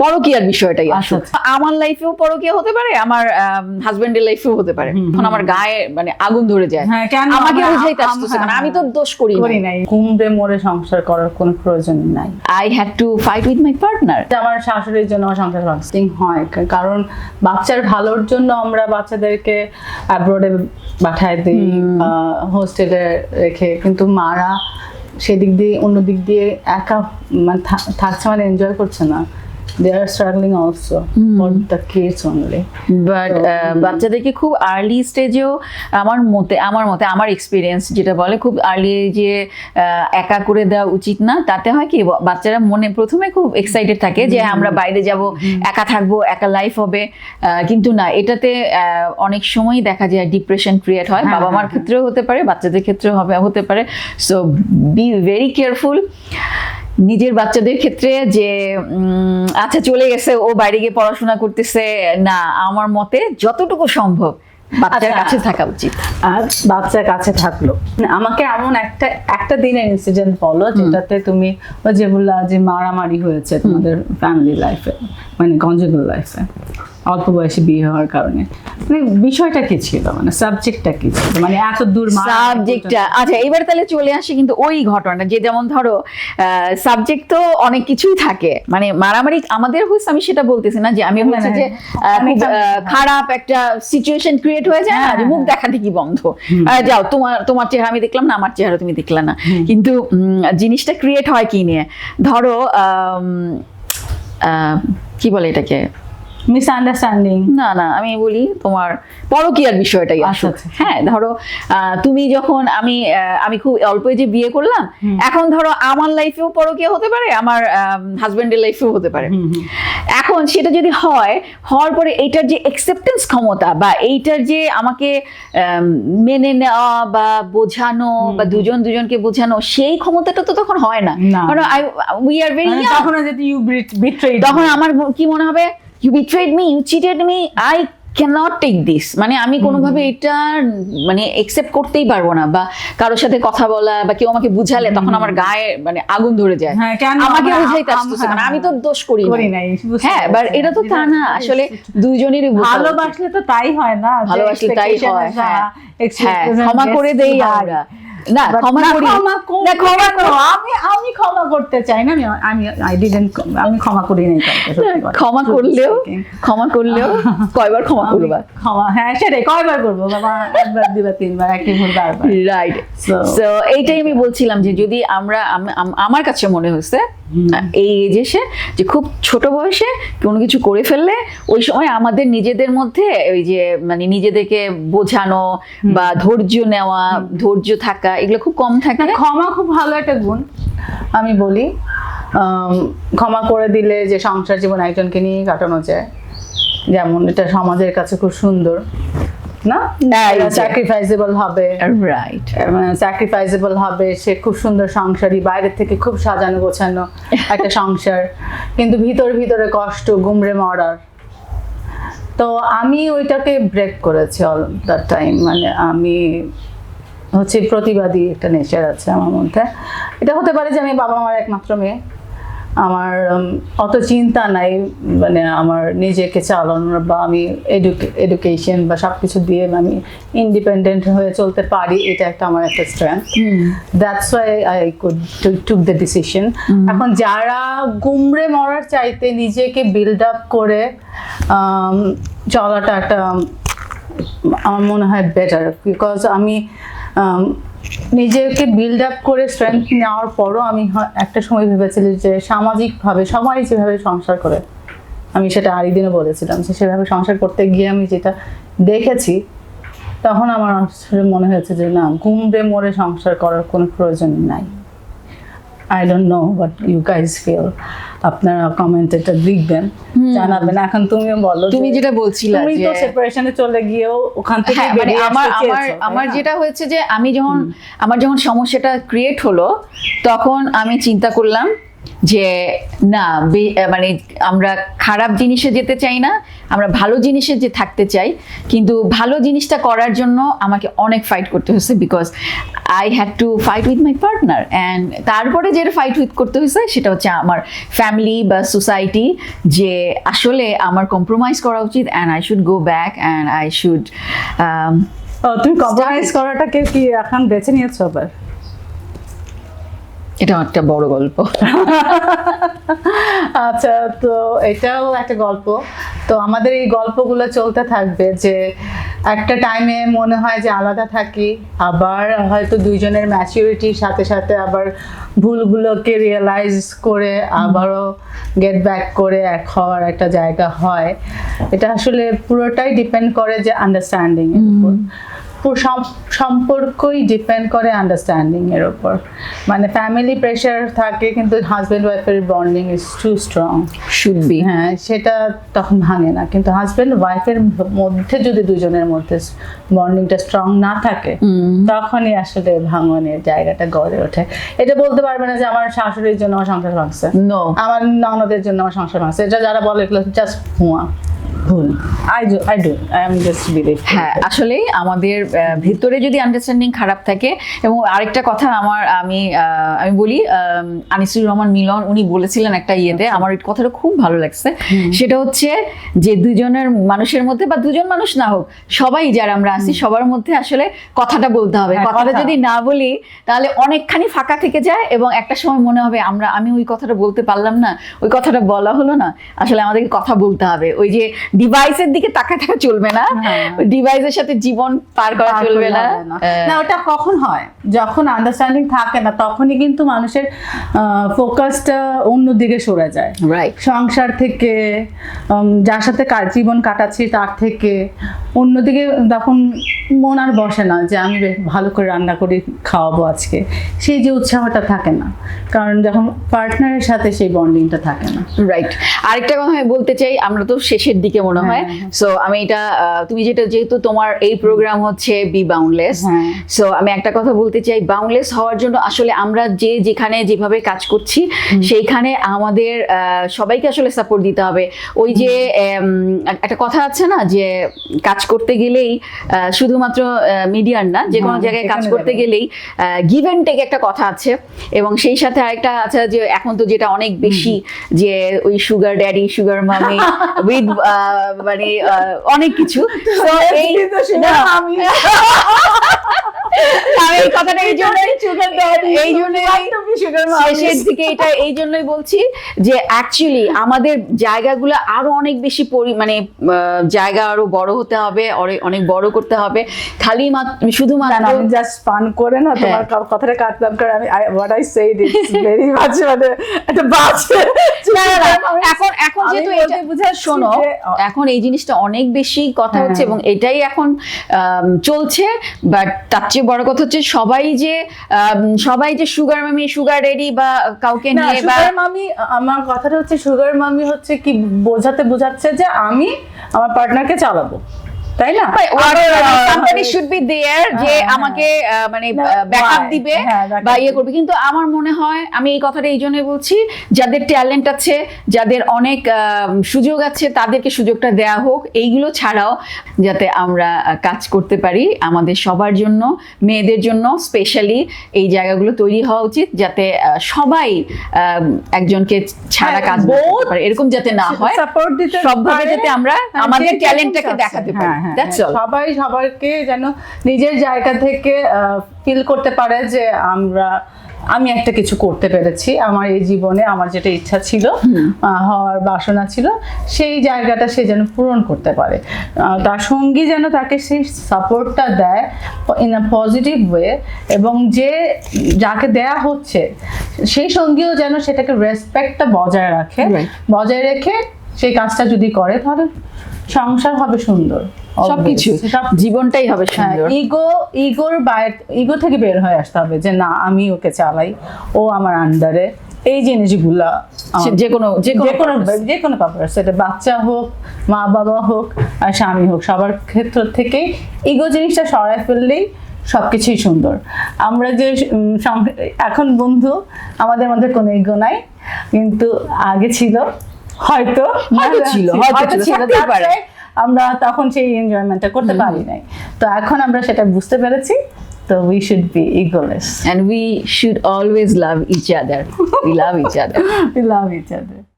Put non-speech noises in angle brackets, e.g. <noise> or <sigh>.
পরকীয়ার বিষয়টাই আচ্ছা, আসুক আমার লাইফেও পরকীয়া হতে পারে আমার হাজবেন্ডের লাইফেও হতে পারে। তখন আমার গায়ে মানে আগুন ধরে যায়। হ্যাঁ, কেন? আমাকে আম- আসতেছে হ্যাঁ, না আমি তো দোষ করি করি নাই। কুমড়ে মোড়ে সংসার করার কোনো প্রয়োজন নাই। I had to fight with my partner আমার শাশুড়ির জন্য আমার সংসার ফাস্টিং হয় কারণ বাচ্চার ভালোর জন্য আমরা বাচ্চাদেরকে অ্যাব্রোডে পাঠায় দিই হোস্টেলে রেখে। কিন্তু মারা সেদিক দিয়ে অন্য দিক দিয়ে একা মানে থাকছে মানে এনজয় করছে না। They are struggling also for the kids only but বাচ্চাদেরকে খুব আর্লি স্টেজেও আমার মতে আমার মতে আমার এক্সপিরিয়েন্স যেটা বলে খুব আর্লি যে একা করে দেওয়া উচিত না। তাতে হয় কি বাচ্চারা মনে প্রথমে খুব এক্সাইটেড থাকে যে আমরা বাইরে যাব একা থাকব একা লাইফ হবে। কিন্তু না এটাতে অনেক সময় দেখা যায় ডিপ্রেশন ক্রিয়েট হয়। হ্যাঁ, বাবা মার হ্যাঁ, ক্ষেত্রেও হতে পারে বাচ্চাদের ক্ষেত্রেও হবে হতে পারে। সো বি ভেরি কেয়ারফুল নিজের বাচ্চাদের ক্ষেত্রে যে আচ্ছা চলে গেছে ও বাইরে গিয়ে পড়াশোনা করতেছে না আমার মতে যতটুকু সম্ভব বাচ্চার আচ্ছা। কাছে থাকা উচিত। আর বাচ্চার কাছে থাকল। আমাকে এমন একটা একটা দিনের ইনসিডেন্ট বলো যেটাতে তুমি যে বললা যে মারামারি হয়েছে তোমাদের ফ্যামিলি লাইফে মানে কনজুগাল লাইফে অল্প বয়সে বিয়ে হওয়ার কারণে। মানে বিষয়টা কি ছিল? মানে সাবজেক্টটা কি ছিল? মানে এত দূর সাবজেক্টটা আচ্ছা এবার তাহলে চলে আসি কিন্তু ওই ঘটনাটা যে যেমন ধরো সাবজেক্ট তো অনেক কিছুই থাকে। মানে মারামারি আমাদের আমি সেটা বলতেছি না যে আমি হচ্ছে যে খুব অনেকটা- আহ, খারাপ একটা সিচুয়েশন ক্রিয়েট হয়ে যায় না হ্যাঁ, যে মুখ হ্যাঁ। দেখা দেখি বন্ধ। যাও তোমার তোমার চেহারা আমি দেখলাম না আমার চেহারা তুমি দেখলা না। কিন্তু জিনিসটা ক্রিয়েট হয় কি নিয়ে? ধরো কি বলে এটাকে? মিসআন্ডারস্ট্যান্ডিং না না আমি বলি তোমার পরকীয়ার বিষয়টাই আচ্ছা, আসুক। আচ্ছা। হ্যাঁ ধরো তুমি যখন আমি আমি খুব অল্প যে বিয়ে করলাম এখন ধরো আমার লাইফেও পরকীয়া হতে পারে আমার হাজবেন্ডের লাইফেও হতে পারে। এখন সেটা যদি হয় হওয়ার পরে এইটার যে অ্যাকসেপ্টেন্স ক্ষমতা বা এইটার যে আমাকে আম, মেনে নেওয়া বা বোঝানো বা দুজন দুজনকে বোঝানো সেই ক্ষমতাটা তো তখন হয় না। কারণ উই আর ভেরি তখন আমার কি মনে হবে? You betrayed me you cheated me I cannot take this মানে আমি কোনোভাবে এটা মানে একসেপ্ট করতেই পারব না বা কারোর সাথে কথা বলা বা কেউ আমাকে বুঝালে তখন আমার গায়ে মানে আগুন ধরে যায়। হ্যাঁ, আমাকে বুঝাইতে আসতেছে না। হ্যাঁ, আমি তো দোষ করি নাই। হ্যাঁ এবার এটা তো তা না। আসলে দুইজনেরই ভালোবাসলে তো তাই হয় না ভালোবাসলে তাই হয় হ্যাঁ। হ্যাঁ ক্ষমা করে দেই আমরা। না ক্ষমা করি। না, ক্ষমা করো। আমি আমি ক্ষমা করতে চাই না আমি আই ডিডেন্ট আমি ক্ষমা করি নাই। <laughs> ক্ষমা করলেও ক্ষমা <laughs> করলেও কয়বার ক্ষমা করবা? ক্ষমা হ্যাঁ সেটাই কয়বার করব? বাবা একবার দুবার তিনবার একই ভুল বারবার। রাইট সো এইটাই আমি বলছিলাম যে যদি আমরা আম- আম- আমার কাছে মনে হয়েছে এই এজ এসে যে খুব ছোট বয়সে কোনো কিছু করে ফেললে ওই সময় আমাদের নিজেদের মধ্যে ওই যে মানে নিজেদেরকে বোঝানো বা ধৈর্য নেওয়া ধৈর্য থাকা এগুলো খুব কম থাকে। না, ক্ষমা খুব ভালো একটা গুণ। আমি বলি ক্ষমা করে দিলে যে সংসার জীবন একজনকে নিয়ে কাটানো যায় যেমন এটা সমাজের কাছে খুব সুন্দর। না। স্যাক্রিফাইসেবল হবে। রাইট স্যাক্রিফাইসেবল হবে সে খুব সুন্দর সংসারী বাইরে থেকে খুব সাজানো গোছানো একটা <laughs> সংসার। কিন্তু ভিতর ভিতরে কষ্ট গুমড়ে মরার। তো আমি ওইটাকে ব্রেক করেছি অল দ্য টাইম মানে আমি হচ্ছে প্রতিবাদী একটা নেচার আছে আমার মধ্যে। এটা হতে পারে যে আমি বাবা মার একমাত্র মেয়ে। আমার অত চিন্তা নাই মানে আমার নিজেকে চালানোর বা আমি এডুকেশন বা সব কিছু দিয়ে আমি ইন্ডিপেন্ডেন্ট হয়ে চলতে পারি এটা একটা আমার একটা strength that's why I could took the decision এখন যারা গুমড়ে মরার চাইতে নিজেকে বিল্ড আপ করে চলাটা একটা আমার মনে হয় বেটার বিকজ আম, নিজেকে বিল্ড আপ করে স্ট্রেংথ নেওয়ার পরও আমি একটা সময় ভেবেছিলাম যে সামাজিকভাবে, সবাই যেভাবে সংসার করে, আমি সেটা আরই দিনে বলেছিলাম যে সেভাবে সংসার করতে গিয়ে আমি যেটা দেখেছি, তখন আমার মনে হয়েছে যে না ঘুমড়ে মরে সংসার করার কোনো প্রয়োজন নাই। I don't know but you guys feel আপনারা কমেন্ট এটা লিখবেন জানাবেন। এখন তুমিও বলো তুমি যেটা বলছিলে তুমি তো সেপারেশনে চলে গিয়েও ওখান থেকে হ্যাঁ মানে আমার আমার আমার যেটা হয়েছে যে আমি যখন আমার যখন সমস্যাটা ক্রিয়েট হলো তখন আমি চিন্তা করলাম যে না মানে আমরা খারাপ জিনিসে যেতে চাই না আমরা ভালো জিনিসে যে থাকতে চাই কিন্তু ভালো জিনিসটা করার জন্য আমাকে অনেক ফাইট করতে হয়েছে because I had to fight with my partner and তারপরে যেটা ফাইট উইথ করতে হয়েছে সেটা হচ্ছে আমার ফ্যামিলি বা সোসাইটি যে আসলে আমার কম্প্রোমাইজ করা উচিত and I should go back and I should তুমি কম্প্রোমাইজ করাটাকে কি এখন বেছে নিয়েছো আবার? এটা একটা বড় গল্প। <laughs> আচ্ছা তো এটাও একটা গল্প। তো আমাদের এই গল্পগুলো চলতে থাকবে যে একটা টাইমে মনে হয় যে আলাদা থাকি আবার হয়তো দুইজনের ম্যাচিউরিটির সাথে সাথে আবার ভুলগুলোকে রিয়েলাইজ করে আবারও গেট ব্যাক করে এক হওয়ার একটা জায়গা হয়। এটা আসলে পুরোটাই ডিপেন্ড করে যে আন্ডারস্ট্যান্ডিং এর উপর সম্পর্কই ডিপেন্ড করে আন্ডারস্ট্যান্ডিং এর উপর। মানে ফ্যামিলি প্রেশার থাকে কিন্তু হাজব্যান্ড ওয়াইফের bonding is too strong should be হ্যাঁ সেটা তখন ভাঙে না। কিন্তু হাজব্যান্ড ওয়াইফের মধ্যে যদি দুজনের মধ্যে বন্ডিংটা স্ট্রং না থাকে তখনই আসলে ভাঙনের জায়গাটা গড়ে ওঠে। এটা বলতে পারবে না যে আমার শাশুড়ির জন্য আমার সংসার ভাঙছে। নো আমার ননদের জন্য আমার সংসার ভাঙছে। এটা যারা বলে এগুলো জাস্ট ভুয়া। ভুল। I do I do I am just believe হ্যাঁ আসলে আমাদের ভিতরে যদি আন্ডারস্ট্যান্ডিং খারাপ থাকে এবং আরেকটা কথা আমার আমি আমি বলি আনিসুর রহমান মিলন উনি বলেছিলেন একটা ইয়েতে আচ্ছা। আমার এই কথাটা খুব ভালো লাগছে। সেটা হচ্ছে যে দুজনের মানুষের মধ্যে বা দুজন মানুষ না হোক সবাই যারা আমরা আছি সবার মধ্যে আসলে কথাটা বলতে হবে। হ্যাঁ, কথাটা যদি না বলি তাহলে অনেকখানি ফাঁকা থেকে যায় এবং একটা সময় মনে হবে আমরা আমি ওই কথাটা বলতে পারলাম না ওই কথাটা বলা হলো না আসলে আমাদেরকে কথা বলতে হবে। ওই যে ডিভাইসের দিকে তাকায় থাকা চলবে না। হ্যাঁ। ডিভাইসের সাথে জীবন পার করা চলবে না। না। না ওটা কখন হয়? যখন আন্ডারস্ট্যান্ডিং থাকে না তখনই কিন্তু মানুষের ফোকাসটা অন্যদিকে সরে যায়। রাইট সংসার থেকে যার সাথে কার- জীবন কাটাচ্ছি তার থেকে। অন্যদিকে তখন মন আর বসে না যে আমি ভালো করে রান্না করে খাওয়াবো আজকে। সেই যে উৎসাহটা থাকে না। কারণ যখন পার্টনারের সাথে সেই বন্ডিংটা থাকে না। রাইট আরেকটা কথা আমি বলতে চাই আমরা তো শেষের দিকে মনে হয় হ্যাঁ, হ্যাঁ। সো আমি এটা তুমি যেটা যেহেতু তোমার এই প্রোগ্রাম হচ্ছে বি বাউন্ডলেস হ্যাঁ। সো আমি একটা কথা বলতে চাই বাউন্ডলেস হওয়ার জন্য আসলে আমরা যে যেখানে যেভাবে কাজ করছি সেইখানে আমাদের সবাইকে আসলে সাপোর্ট দিতে হবে ওই যে একটা কথা আছে না যে কাজ করতে গেলেই শুধুমাত্র মিডিয়ার না যে কোনো হ্যাঁ, জায়গায় কাজ করতে। গেলেই গিভ অ্যান্ড টেক একটা কথা আছে এবং সেই সাথে আরেকটা আছে যে এখন তো যেটা অনেক বেশি যে ওই sugar daddy sugar mummy with মানে অনেক কিছু। So, এই না, আমি এই কথাটা এই জন্য এই জন্য শেষের দিকে এটা এই জন্যই বলছি যে অ্যাকচুয়ালি আমাদের জায়গাগুলো আরও অনেক বেশি পরি মানে জায়গা আরও বড় হতে হবে অনেক বড় করতে হবে। খালি শুধুমাত্র আমি জাস্ট ফান করে না তোমার হ্যাঁ। কথাটা কাটলাম কারণ আমি what I said it's very much মানে একটা বাজে এখন এখন যেহেতু এটা শোনো এখন এই জিনিসটা অনেক বেশি কথা হ্যাঁ। হচ্ছে এবং এটাই এখন চলছে বাট তার চেয়ে বড় কথা হচ্ছে সবাই যে সবাই যে সুগার মামি সুগার রেডি বা কাউকে নিয়ে বা সুগার মামি আমার কথাটা হচ্ছে সুগার মামি হচ্ছে কি বোঝাতে বোঝাচ্ছে যে আমি আমার পার্টনারকে চালাবো তাই না? সামবডি শুড বি দেয়ার যে হ্যাঁ, আমাকে মানে ব্যাকআপ দিবে হ্যাঁ, বা ইয়ে করবে। কিন্তু আমার মনে হয় আমি এই কথাটা এই জন্য বলছি যাদের ট্যালেন্ট আছে যাদের অনেক সুযোগ আছে তাদেরকে সুযোগটা দেয়া হোক। এইগুলো ছাড়াও যাতে আমরা কাজ করতে পারি আমাদের সবার জন্য মেয়েদের জন্য স্পেশালি এই জায়গাগুলো তৈরি হওয়া উচিত যাতে সবাই আহ, একজনকে ছাড়া হ্যাঁ, কাজ না করতে পারে। এরকম যাতে না হয় সাপোর্ট দিতে সবভাবে যাতে আমরা হ্যাঁ, আমাদের ট্যালেন্টটাকে দেখাতে পারি। হ্যাঁ, হ্যাঁ, দ্যাটস হ্যাঁ। অল সবাই সবাইকে যেন নিজের জায়গা থেকে ফিল করতে পারে যে আমরা আমি একটা কিছু করতে পেরেছি। আমার এই জীবনে আমার যেটা ইচ্ছা ছিল হওয়ার বাসনা ছিল সেই জায়গাটা সে যেন পূরণ করতে পারে। তার সঙ্গী যেন তাকে সেই সাপোর্টটা দেয় ইন আ পজিটিভ ওয়ে এবং যে যাকে দেয়া হচ্ছে সেই সঙ্গীও যেন সেটাকে রেসপেক্টটা বজায় রাখে। বজায় রেখে সেই কাজটা যদি করে তাহলে সংসার হবে সুন্দর। সবকিছু। জীবনটাই হবে সুন্দর। ইগো ইগোর বাইরে ইগো থেকে বের হয়ে আসতে হবে যে না আমি ওকে চালাই ও আমার আন্ডারে এই জিনিসগুলা যে কোনো- যে কোনো যে কোনো। পারপাস সেটা বাচ্চা হোক মা বাবা হোক আর স্বামী হোক সবার ক্ষেত্র থেকেই ইগো জিনিসটা সরাই ফেললেই সবকিছুই সুন্দর। আমরা যে এখন বন্ধু আমাদের মধ্যে কোনো ইগো নাই কিন্তু আগে ছিল হয়তো হয়তো ছিল, হয়তো ছিল, পারে। আমরা তখন সেই এনজয়মেন্টটা করতে পারি নাই। তো এখন আমরা সেটা বুঝতে পেরেছি তো we should be egoless and we should always love each other we love each other we love each other